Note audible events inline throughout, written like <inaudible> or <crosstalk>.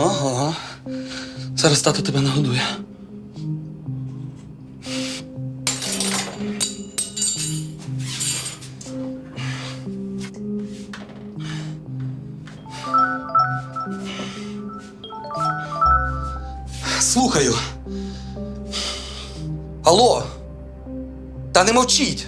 Ага. Зараз тато тебе нагодує. Слухаю. Алло. Та не мовчіть.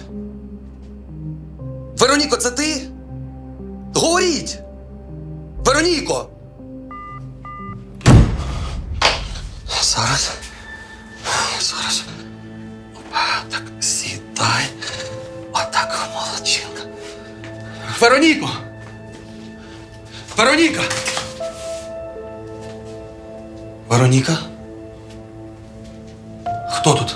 Вероніка? Хто тут?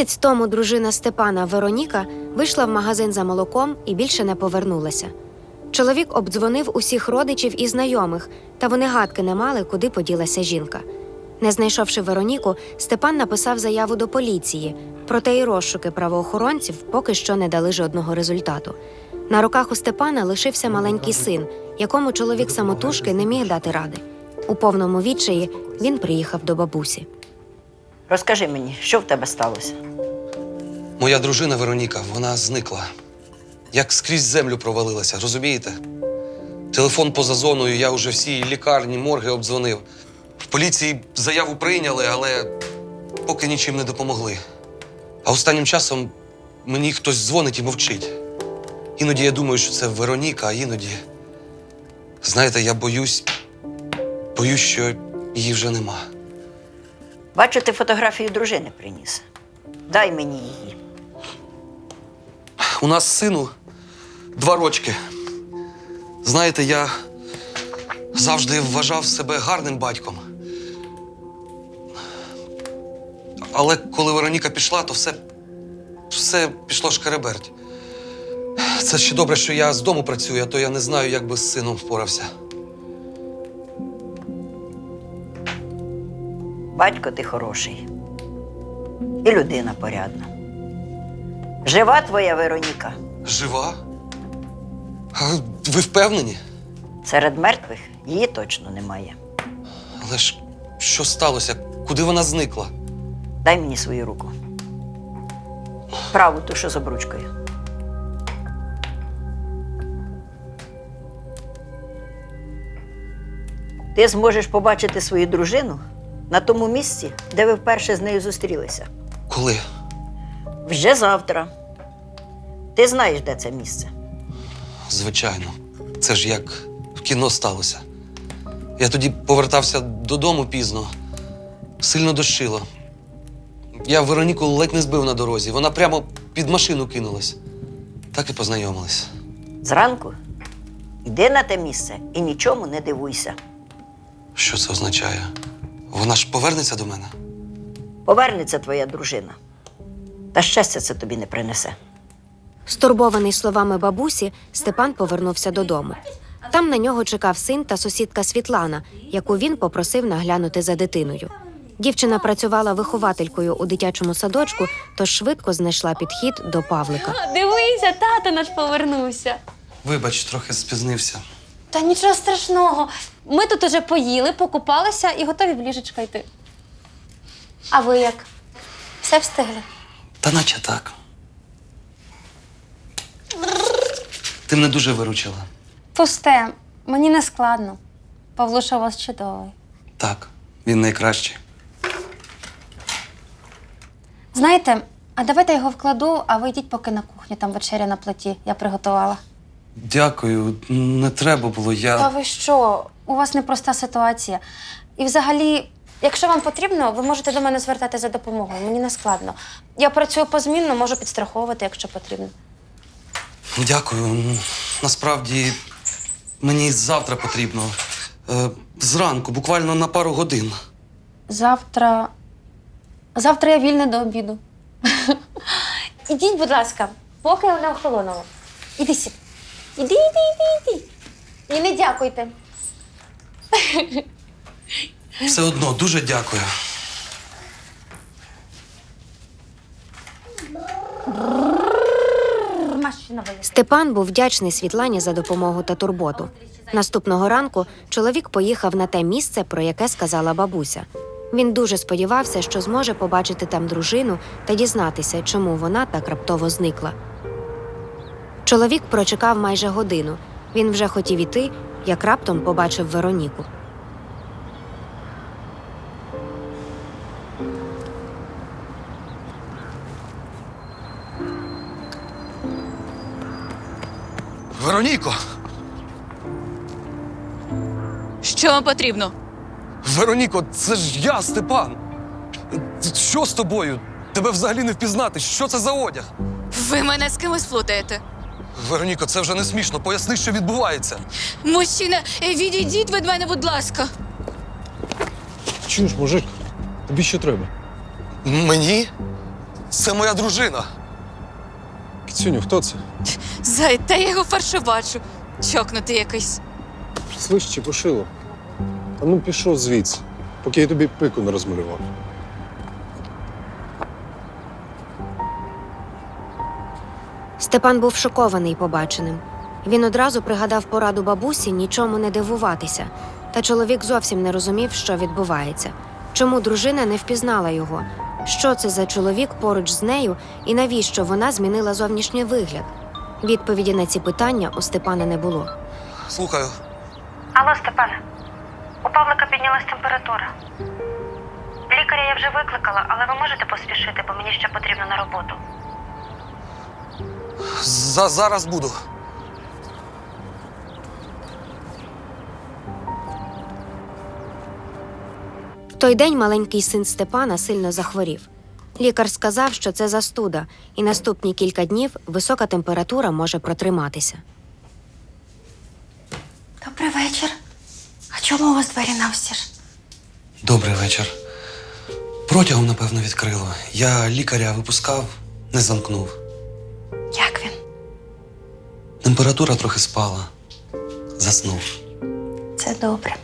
Місяць тому дружина Степана Вероніка вийшла в магазин за молоком і більше не повернулася. Чоловік обдзвонив усіх родичів і знайомих, та вони гадки не мали, куди поділася жінка. Не знайшовши Вероніку, Степан написав заяву до поліції, проте і розшуки правоохоронців поки що не дали жодного результату. На руках у Степана лишився маленький син, якому чоловік самотужки не міг дати ради. У повному відчаї він приїхав до бабусі. Розкажи мені, що в тебе сталося? Моя дружина Вероніка, вона зникла. Як скрізь землю провалилася, розумієте? Телефон поза зоною, я вже всі лікарні, морги обдзвонив. В поліції заяву прийняли, але поки нічим не допомогли. А останнім часом мені хтось дзвонить і мовчить. Іноді я думаю, що це Вероніка, а іноді. Знаєте, я боюсь, боюсь, що її вже нема. Бачу, ти фотографію дружини приніс. Дай мені її. У нас сину два рочки. Знаєте, я завжди вважав себе гарним батьком. Але коли Вероніка пішла, то все, все пішло шкереберть. Це ще добре, що я з дому працюю, а то я не знаю, як би з сином впорався. Батько ти хороший. І людина порядна. Жива твоя Вероніка. Жива? А ви впевнені? Серед мертвих її точно немає. Але ж що сталося? Куди вона зникла? Дай мені свою руку. Праву ту, що з обручкою. Ти зможеш побачити свою дружину на тому місці, де ви вперше з нею зустрілися. Коли? Вже завтра. Ти знаєш, де це місце. Звичайно, це ж як в кіно сталося. Я тоді повертався додому пізно, сильно дощило. Я Вероніку ледь не збив на дорозі. Вона прямо під машину кинулась. Так і познайомились. Зранку йди на те місце і нічому не дивуйся. Що це означає? Вона ж повернеться до мене? Повернеться твоя дружина. Та щастя це тобі не принесе. Стурбований словами бабусі, Степан повернувся додому. Там на нього чекав син та сусідка Світлана, яку він попросив наглянути за дитиною. Дівчина працювала вихователькою у дитячому садочку, тож швидко знайшла підхід до Павлика. Дивися, тато наш повернувся. Вибач, трохи спізнився. Та нічого страшного. Ми тут уже поїли, покупалися і готові в ліжечко йти. А ви як? Все встигли? Та наче так. Ти мене дуже виручила. Пусте, мені не складно. Павлуша у вас чудовий. Так, він найкращий. Знаєте, а давайте я його вкладу, а ви йдіть поки на кухню, там вечеря на плиті. Я приготувала. Дякую, не треба було. Я. Та ви що? У вас непроста ситуація. І взагалі, якщо вам потрібно, ви можете до мене звертати за допомогою. Мені не складно. Я працюю позмінно, можу підстраховувати, якщо потрібно. Дякую. Насправді Мені завтра потрібно. Е, зранку, буквально на пару годин. Завтра. Завтра я вільна до обіду. <laughs> Ідіть, будь ласка, поки не охолонуло. Іди сюди. Іди, іди, іди, іди. І не дякуйте. <laughs> Все одно дуже дякую. Степан був вдячний Світлані за допомогу та турботу. Наступного ранку чоловік поїхав на те місце, про яке сказала бабуся. Він дуже сподівався, що зможе побачити там дружину та дізнатися, чому вона так раптово зникла. Чоловік прочекав майже годину. Він вже хотів іти, як раптом побачив Вероніку. Вероніко! Що вам потрібно? Вероніко, це ж я, Степан. Що з тобою? Тебе взагалі не впізнати. Що це за одяг? Ви мене з кимось плутаєте. Вероніко, це вже не смішно. Поясни, що відбувається. Мужчина, відійдіть від мене, будь ласка. Чуєш, мужик, тобі що треба? Мені? Це моя дружина. Кіцюню, хто це? Зай, та я його вперше бачу. Чокнутий якийсь. Слиш, чи пошило? А ну пішов звідси, поки я тобі пику не розмалював. Степан був шокований побаченим. Він одразу пригадав пораду бабусі нічому не дивуватися, та чоловік зовсім не розумів, що відбувається. Чому дружина не впізнала його? Що це за чоловік поруч з нею і навіщо вона змінила зовнішній вигляд? Відповіді на ці питання у Степана не було. Слухаю. Алло, Степане. У Павлика піднялась температура. Лікаря я вже викликала, але ви можете поспішити, бо мені ще потрібно на роботу. За зараз буду. Той день маленький син Степана сильно захворів. Лікар сказав, що це застуда, і наступні кілька днів висока температура може протриматися. Добрий вечір. А чому у вас двері навстіж? Добрий вечір. Протягом, напевно, відкрило. Я лікаря випускав, не замкнув. Як він? Температура трохи спала. Заснув. Це добре.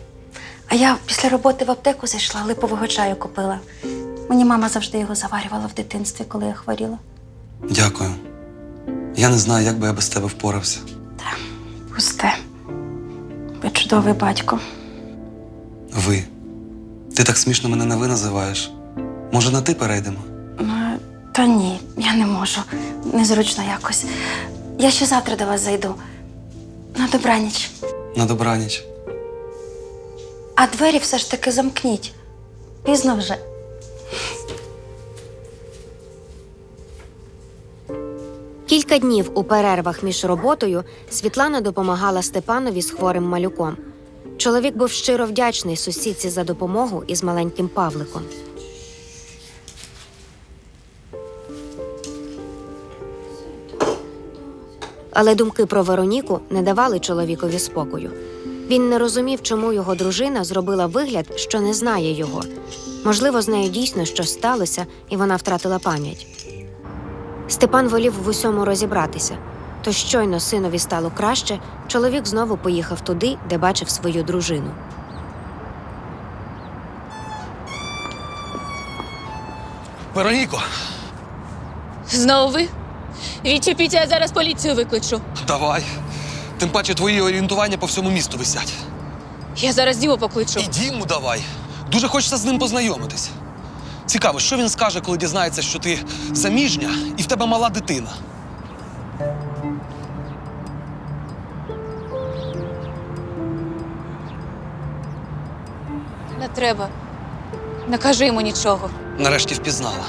А я після роботи в аптеку зайшла, липового чаю купила. Мені мама завжди його заварювала в дитинстві, коли я хворіла. Дякую. Я не знаю, як би я без тебе впорався. Пусте. Ви чудовий батько. Ви. Ти так смішно мене на ви називаєш. Може, на ти перейдемо? Е, Та ні, я не можу. Незручно якось. Я ще завтра до вас зайду. На добраніч. На добраніч. А двері все ж таки замкніть. Пізно вже. Кілька днів у перервах між роботою Світлана допомагала Степанові з хворим малюком. Чоловік був щиро вдячний сусідці за допомогу із маленьким Павликом. Але думки про Вероніку не давали чоловікові спокою. Він не розумів, чому його дружина зробила вигляд, що не знає його. Можливо, з нею дійсно щось сталося, і вона втратила пам'ять. Степан волів в усьому розібратися. То щойно синові стало краще, чоловік знову поїхав туди, де бачив свою дружину. Вероніко, Знову ви? Відчепіть, я зараз поліцію викличу. давай. Тим паче твої орієнтування по всьому місту висять. Я зараз Діму покличу. І Діму давай. Дуже хочеться з ним познайомитись. Цікаво, що він скаже, коли дізнається, що ти заміжня і в тебе мала дитина. Не треба. Не кажи йому нічого. Нарешті впізнала.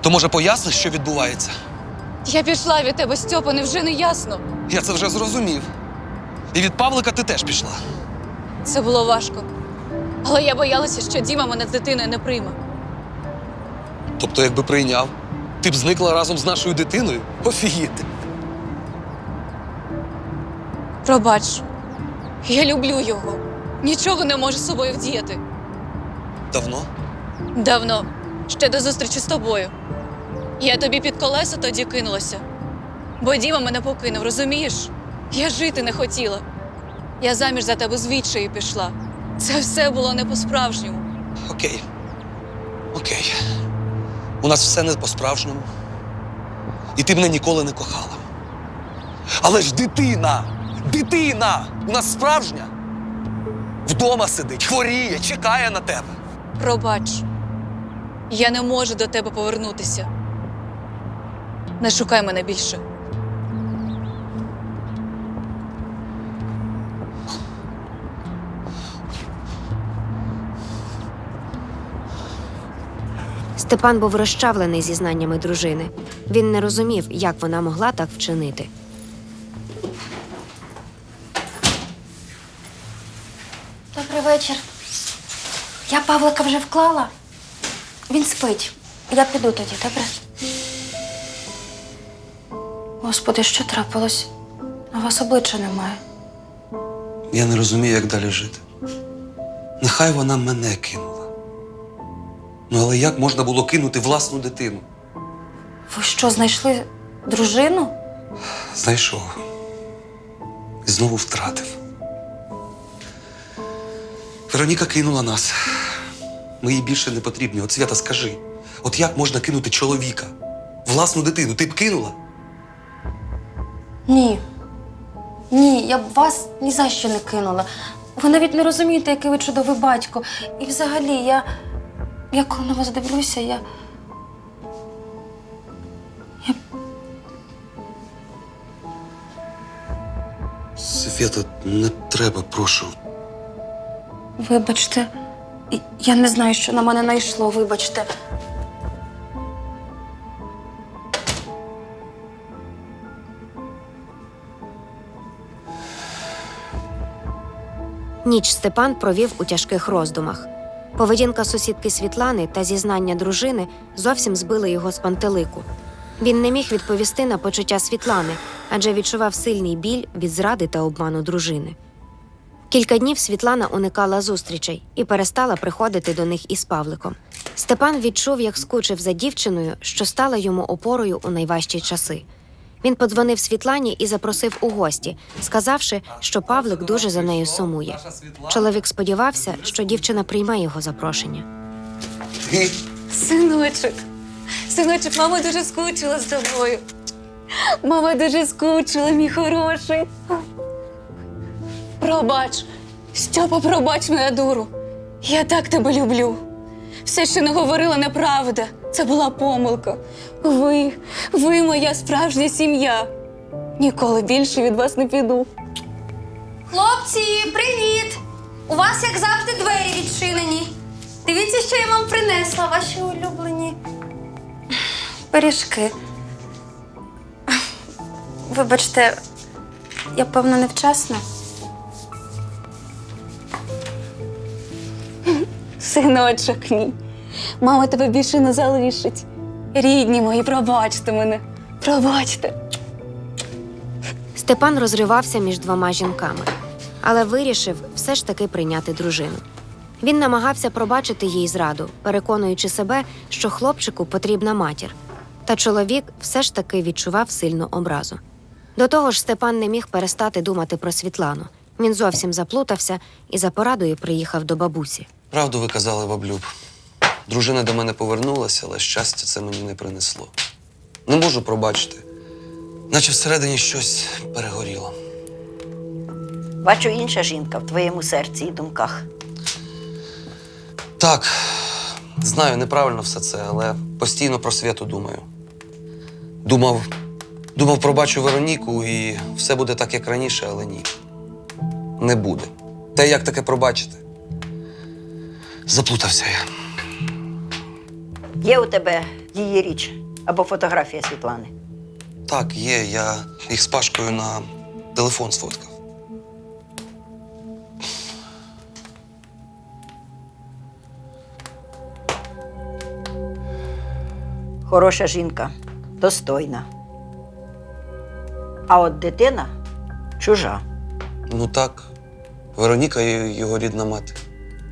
То може поясниш, що відбувається? Я пішла від тебе, Стьопа, невже не ясно? Я це вже зрозумів. І від Павлика ти теж пішла. Це було важко. Але я боялася, що Діма мене з дитиною не прийме. Тобто, якби прийняв, ти б зникла разом з нашою дитиною? Офігіти. Пробач, я люблю його. Нічого не можу з собою вдіяти. Давно? Давно, ще до зустрічі з тобою. Я тобі під колеса тоді кинулася. Бо Діма мене покинув, розумієш? Я жити не хотіла. Я заміж за тебе з відчаю пішла. Це все було не по-справжньому. Окей. Окей. У нас все не по-справжньому. І ти мене ніколи не кохала. Але ж дитина! Дитина! У нас справжня! Вдома сидить, хворіє, чекає на тебе. Пробач, я не можу до тебе повернутися. Не шукай мене більше. Степан був розчавлений зізнаннями дружини. Він не розумів, як вона могла так вчинити. Добрий вечір. Я Павлика вже вклала. Він спить. Я піду тоді, добре? Господи, що трапилось? У вас обличчя немає. Я не розумію, як далі жити. Нехай вона мене кинула. Ну, але як можна було кинути власну дитину? Ви що, знайшли дружину? Знайшов. І знову втратив. Вероніка кинула нас. Ми їй більше не потрібні. От Свята, скажи, от як можна кинути чоловіка? Власну дитину ти б кинула? Ні. Ні, я б вас ні за що не кинула. Ви навіть не розумієте, який ви чудовий батько. І взагалі, я. Я коли на вас дивлюся, я. Свята, не треба, прошу. Вибачте, я не знаю, що на мене найшло, вибачте. Ніч Степан провів у тяжких роздумах. Поведінка сусідки Світлани та зізнання дружини зовсім збили його з пантелику. Він не міг відповісти на почуття Світлани, адже відчував сильний біль від зради та обману дружини. Кілька днів Світлана уникала зустрічей і перестала приходити до них із Павликом. Степан відчув, як скучив за дівчиною, що стала йому опорою у найважчі часи. Він подзвонив Світлані і запросив у гості, сказавши, що Павлик дуже за нею сумує. Чоловік сподівався, що дівчина прийме його запрошення. Синочок, синочок, мама дуже скучила з тобою. Мама дуже скучила, мій хороший. Пробач, Стьопа, пробач мене дуру. Я так тебе люблю. Все, що не говорила, неправда. Це була помилка. Ви, ви моя справжня сім'я. Ніколи більше від вас не піду. Хлопці, привіт! У вас, як завжди, двері відчинені. Дивіться, що я вам принесла, ваші улюблені. Пиріжки. Вибачте, я певно невчасно. Синочок мій, мама тебе більше не залишить. Рідні мої, пробачте мене. Пробачте. Степан розривався між двома жінками, але вирішив все ж таки прийняти дружину. Він намагався пробачити їй зраду, переконуючи себе, що хлопчику потрібна матір. Та чоловік все ж таки відчував сильну образу. До того ж, Степан не міг перестати думати про Світлану. Він зовсім заплутався і за порадою приїхав до бабусі. Правду ви казали, баблюб. Дружина до мене повернулася, але щастя це мені не принесло. Не можу пробачити. Наче всередині щось перегоріло. Бачу інша жінка в твоєму серці і думках. Так, знаю, неправильно все це, але постійно про святу думаю. Думав, думав, пробачу Вероніку, і все буде так, як раніше, але ні. Не буде. Та як таке пробачити? Заплутався я. Є у тебе її річ або фотографія Світлани. Так, є, я їх з Пашкою на телефон сфоткав. Хороша жінка, достойна. А от дитина чужа. Ну так, Вероніка його рідна мати.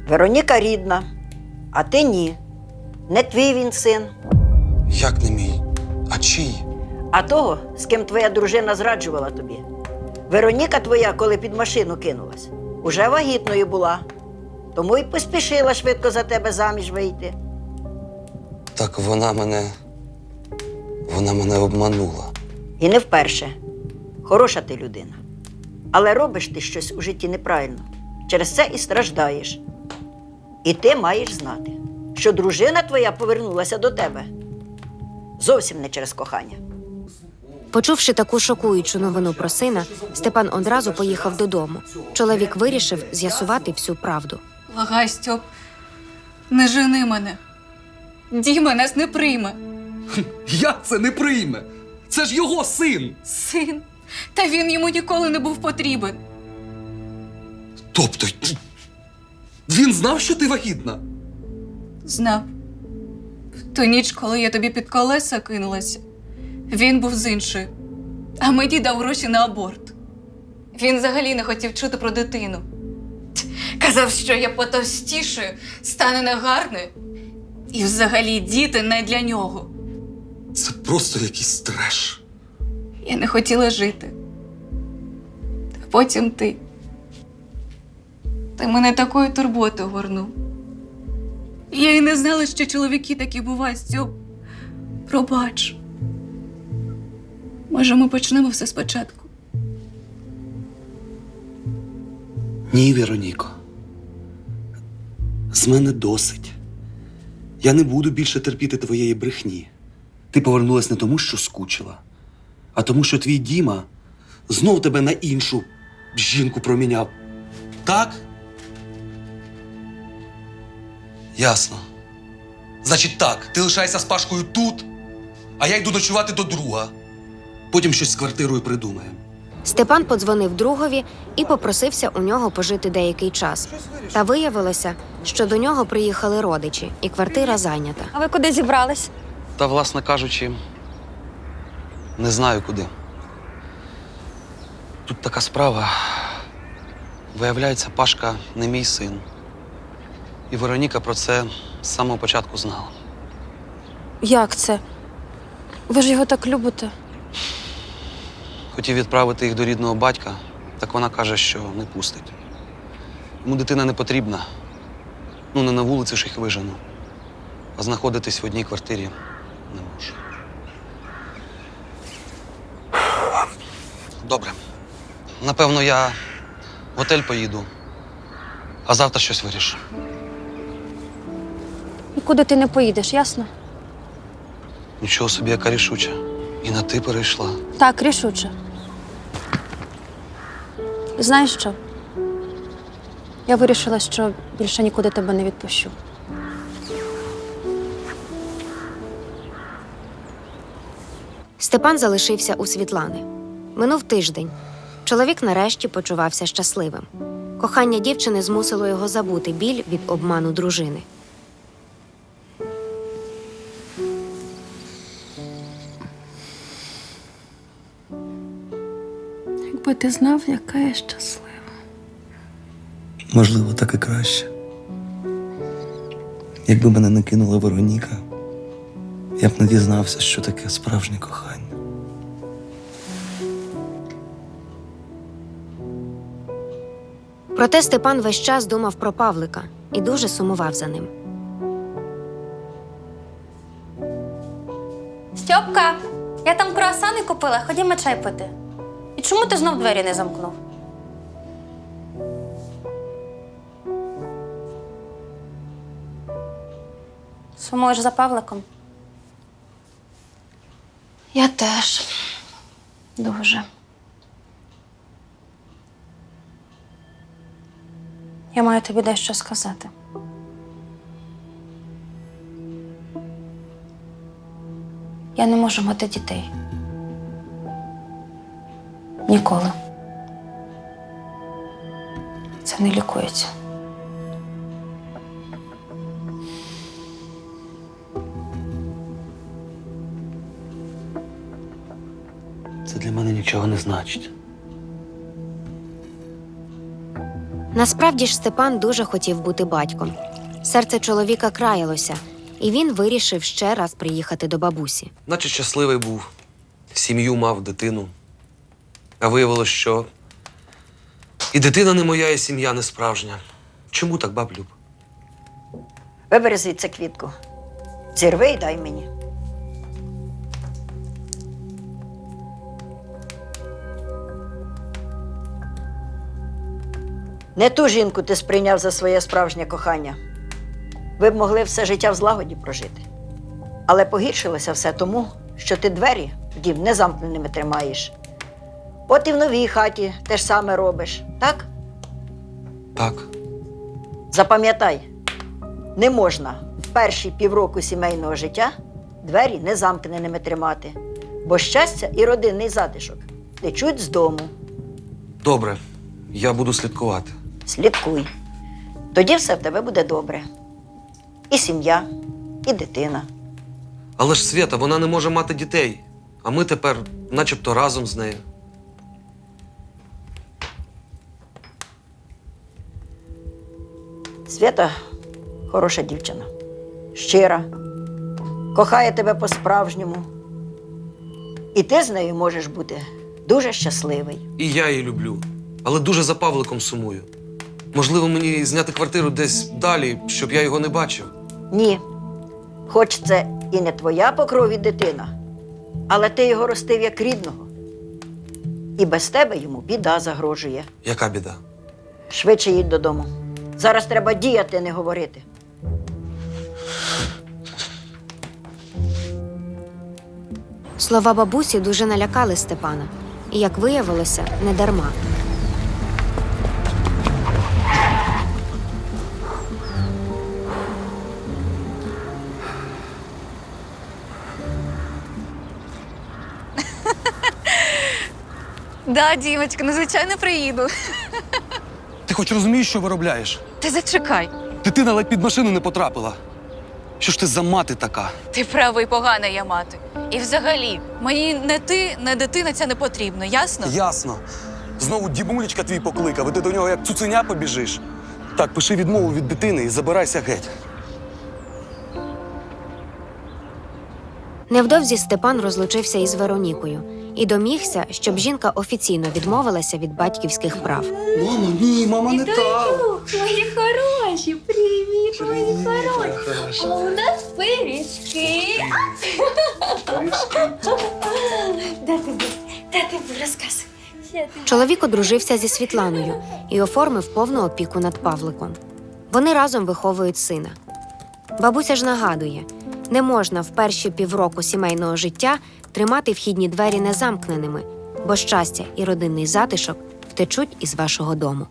Вероніка рідна, а ти ні. Не твій він син, Як не мій? А чий? а того, з ким твоя дружина зраджувала тобі. Вероніка твоя, коли під машину кинулась, уже вагітною була. Тому й поспішила швидко за тебе заміж вийти. Так вона мене. Вона мене обманула. І не вперше. Хороша ти людина. Але робиш ти щось у житті неправильно. Через це і страждаєш. І ти маєш знати, що дружина твоя повернулася до тебе зовсім не через кохання. Почувши таку шокуючу новину про сина, Степан одразу поїхав додому. Чоловік вирішив з'ясувати всю правду. Лагай, Стьоп, не жени мене. Діма нас не прийме. Як це не прийме? Це ж його син. Син. Та він йому ніколи не був потрібен. Тобто. Він знав, що ти вагітна? Знав. В ту ніч, коли я тобі під колеса кинулася, він був з іншою, а мені дав гроші на аборт. Він взагалі не хотів чути про дитину. Казав, що я потовстішою, стане негарною. І взагалі діти не для нього. Це просто якийсь треш. Я не хотіла жити. Та потім ти. Ти мене такою турботою горнув. Я й не знала, що чоловіки такі бувають, Стьоп. Пробач. Може, ми почнемо все спочатку. Ні, Вероніко. З мене досить. Я не буду більше терпіти твоєї брехні. Ти повернулась не тому, що скучила, а тому, що твій Діма знов тебе на іншу жінку проміняв. Так? Ясно. Значить так, ти лишайся з Пашкою тут, а я йду ночувати до друга. Потім щось з квартирою придумаємо. Степан подзвонив другові і попросився у нього пожити деякий час. Та виявилося, що до нього приїхали родичі, і квартира зайнята. А ви куди зібрались? Та, власне кажучи, не знаю куди. Тут така справа. Виявляється, Пашка не мій син. І Вероніка про це з самого початку знала. Як це? Ви ж його так любите. Хотів відправити їх до рідного батька, так вона каже, що не пустить. Йому дитина не потрібна. Ну, не на вулиці ж їх вижену. А знаходитись в одній квартирі не можу. Добре. Напевно, я в готель поїду, а завтра щось вирішу. Нікуди ти не поїдеш, ясно? Нічого собі, яка рішуча. І на ти перейшла. Так, рішуче. Знаєш що? Я вирішила, що більше нікуди тебе не відпущу. Степан залишився у Світлани. Минув тиждень. Чоловік нарешті почувався щасливим. Кохання дівчини змусило його забути біль від обману дружини. Ти знав, яка я щаслива. Можливо, так і краще. Якби мене не кинула Вероніка, я б не дізнався, що таке справжнє кохання. Проте Степан весь час думав про Павлика і дуже сумував за ним. Стьопка, я там круасани купила, ходімо чай пити. Чому ти знов двері не замкнув? Сумуєш за Павликом? Я теж. Дуже. Я маю тобі дещо сказати. Я не можу мати дітей. Ніколи. Це не лікується. Це для мене нічого не значить. Насправді ж Степан дуже хотів бути батьком. Серце чоловіка краялося, і він вирішив ще раз приїхати до бабусі. Наче щасливий був, сім'ю мав, дитину. А виявилось, що і дитина не моя, і сім'я не справжня. Чому так, баб Люб? Вибери звідси квітку. Зірви і дай мені. Не ту жінку ти сприйняв за своє справжнє кохання. Ви б могли все життя в злагоді прожити. Але погіршилося все тому, що ти двері в дім незамкненими тримаєш. От і в новій хаті те ж саме робиш, так? Так. Запам'ятай, не можна в перші півроку сімейного життя двері незамкненими тримати, бо щастя і родинний затишок течуть з дому. Добре, я буду слідкувати. Слідкуй. Тоді все в тебе буде добре. І сім'я, і дитина. Але ж Свята, вона не може мати дітей, а ми тепер начебто разом з нею. Свята хороша дівчина, щира, кохає тебе по-справжньому. І ти з нею можеш бути дуже щасливий. І я її люблю, але дуже за Павликом сумую. Можливо, мені зняти квартиру десь далі, щоб я його не бачив. Ні. Хоч це і не твоя по крові дитина, але ти його ростив як рідного. І без тебе йому біда загрожує. Яка біда? Швидше їдь додому. Зараз треба діяти, не говорити. Слова бабусі дуже налякали Степана, і, як виявилося, не дарма. <laughs> Да, Дімочка, ну звичайно приїду. Ти хоч розумієш, що виробляєш? Ти зачекай. Дитина ледь під машину не потрапила. Що ж ти за мати така? Ти правий, погана я мати. І взагалі, мені не ти, не дитина ця не потрібно, ясно? Ясно. Знову дімулечка твій покликав, і ти до нього як цуценя побіжиш. Так, пиши відмову від дитини і забирайся геть. Невдовзі Степан розлучився із Веронікою і домігся, щоб жінка офіційно відмовилася від батьківських прав. Мама, ні, мама не так. Мої хороші, привіт, мої хороші. А у нас пиріжки. Де ти був? Де ти був? Розказуй. Ще ти Чоловік одружився зі Світланою і оформив повну опіку над Павликом. Вони разом виховують сина. Бабуся ж нагадує: не можна в перші півроку сімейного життя тримати вхідні двері незамкненими, бо щастя і родинний затишок втечуть із вашого дому.